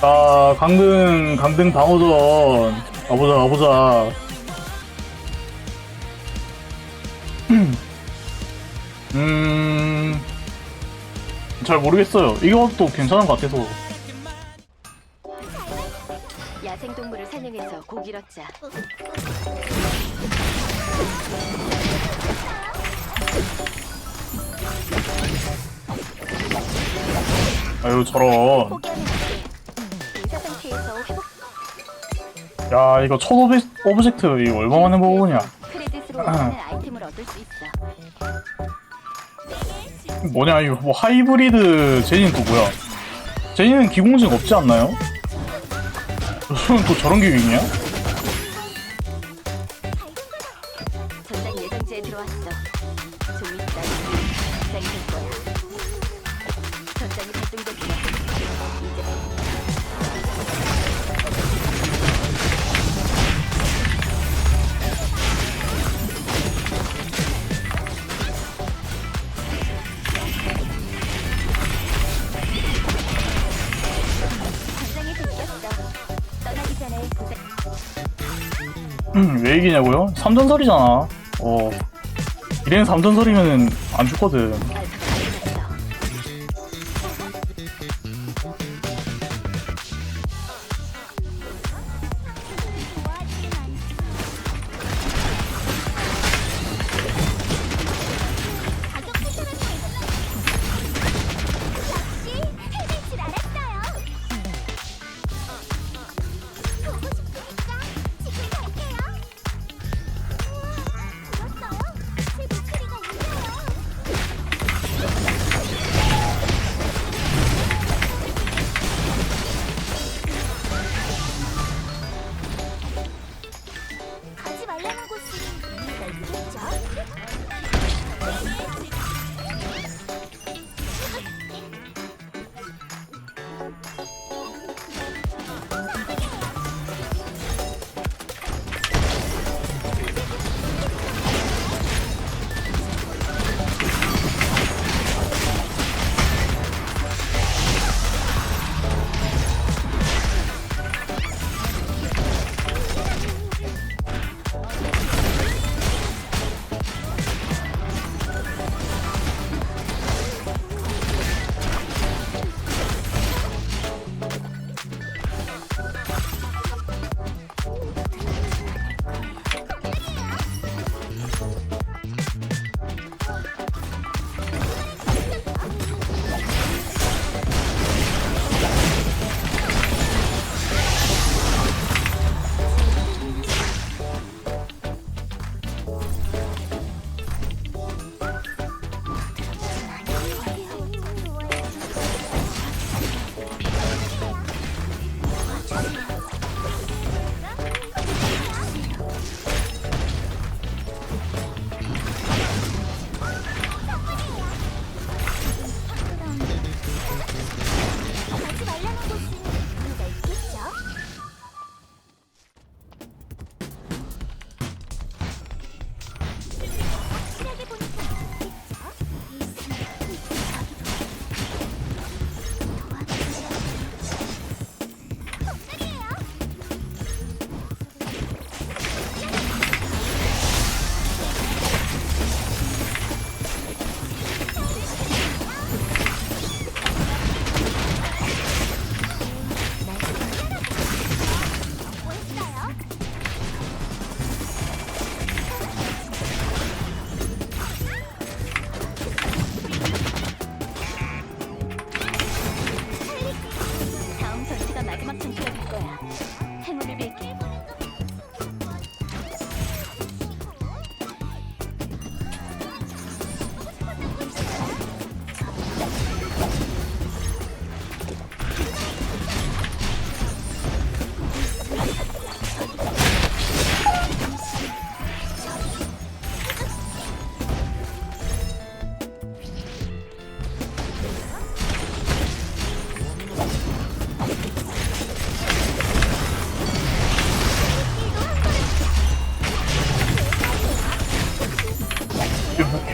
자, 강등, 강등 방어전. 가보자, 가보자. 음, 잘 모르겠어요. 이것도 괜찮은 것 같아서. 야생동물을 사냥해서 고기를 얻자. 아유, 저런. 야, 이거 첫 오브, 오브젝트 이거 얼마 만에 먹어보냐. 크레딧으로 원하는 아이템을 얻을 수 있어. 뭐냐, 이거 뭐 하이브리드 제니는 또 뭐야? 제니는 기공직 없지 않나요? 무슨 또 저런 기획이냐? 왜 이기냐고요? 3전설이잖아. 어. 이래는 3전설이면은 안 죽거든.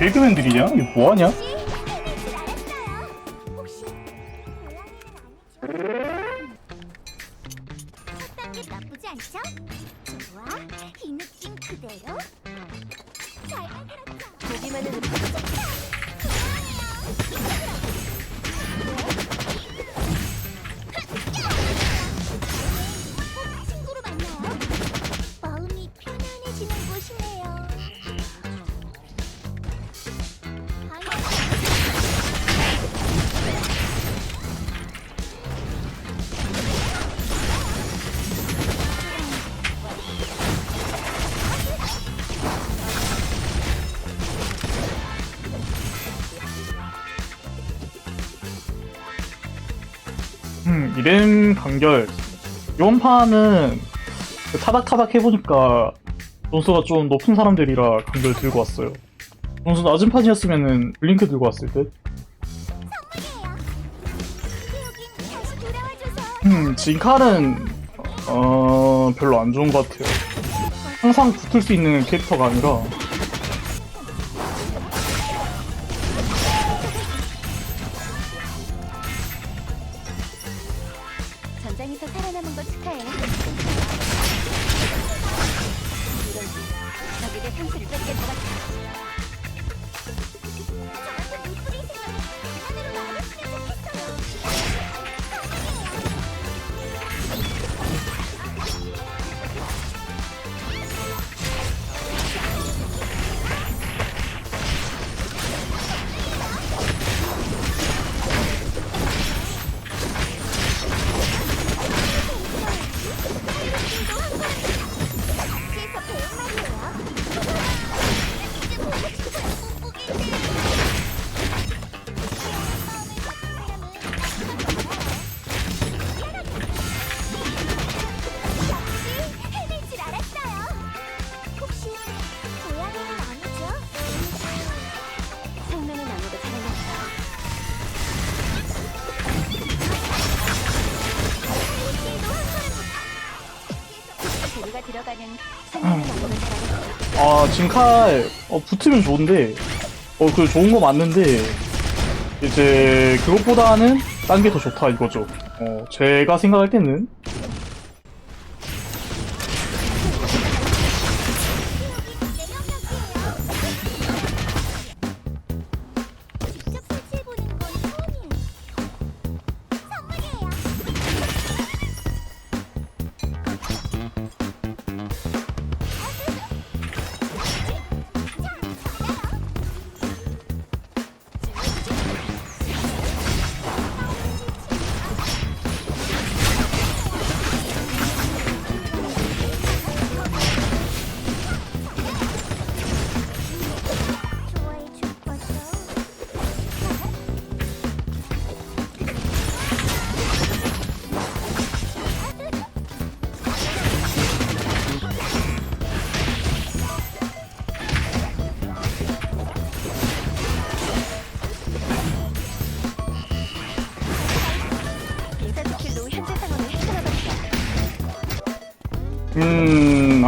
개그맨들이냐? 이게 뭐하냐? 아, 음, 이렘 간결. 이번 판은 그 타닥타닥 해보니까 점수가 좀 높은 사람들이라 간결 들고 왔어요. 점수 낮은 판이었으면은 블링크 들고 왔을 듯. 음, 진칼은 어 별로 안 좋은 것 같아요. 항상 붙을 수 있는 캐릭터가 아니라 들어가는. 아 진칼 어, 붙으면 좋은데 어그 좋은 거 맞는데 이제 그것보다는 딴 게 더 좋다 이거죠. 어 제가 생각할 때는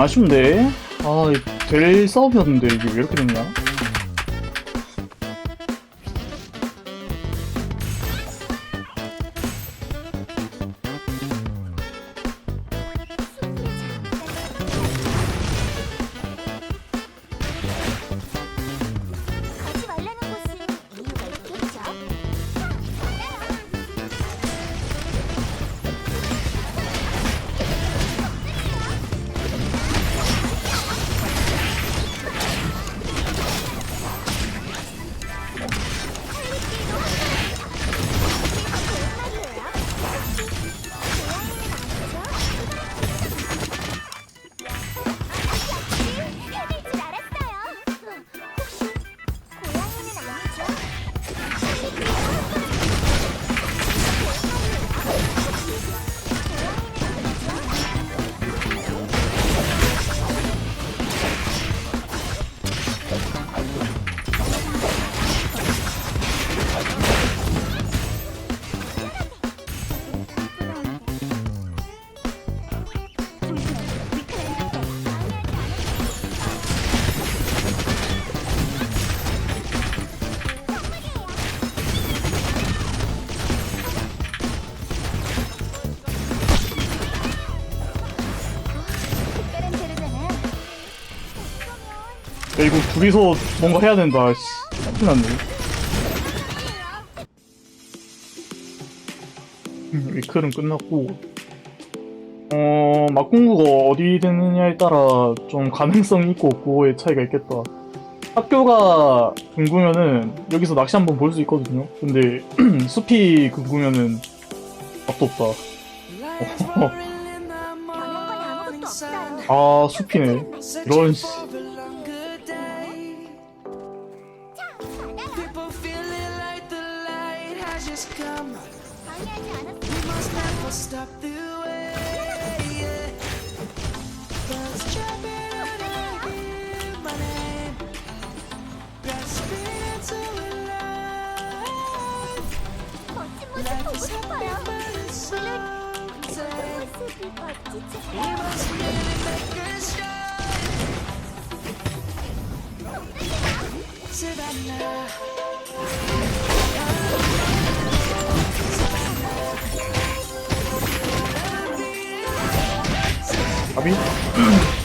아쉬운데 아될 싸움이었는데 이게 왜 이렇게 됐냐? 이거 둘이서 뭔가 해야 된다. 씨. 큰일 났네. 음, 위클은 끝났고. 어, 막공구가 어디 되느냐에 따라 좀 가능성이 있고 없고의 차이가 있겠다. 학교가 근구면은 여기서 낚시 한번 볼 수 있거든요. 근데 숲이 근구면은 맛도 없다. 아, 숲이네. 이런 씨. 아비?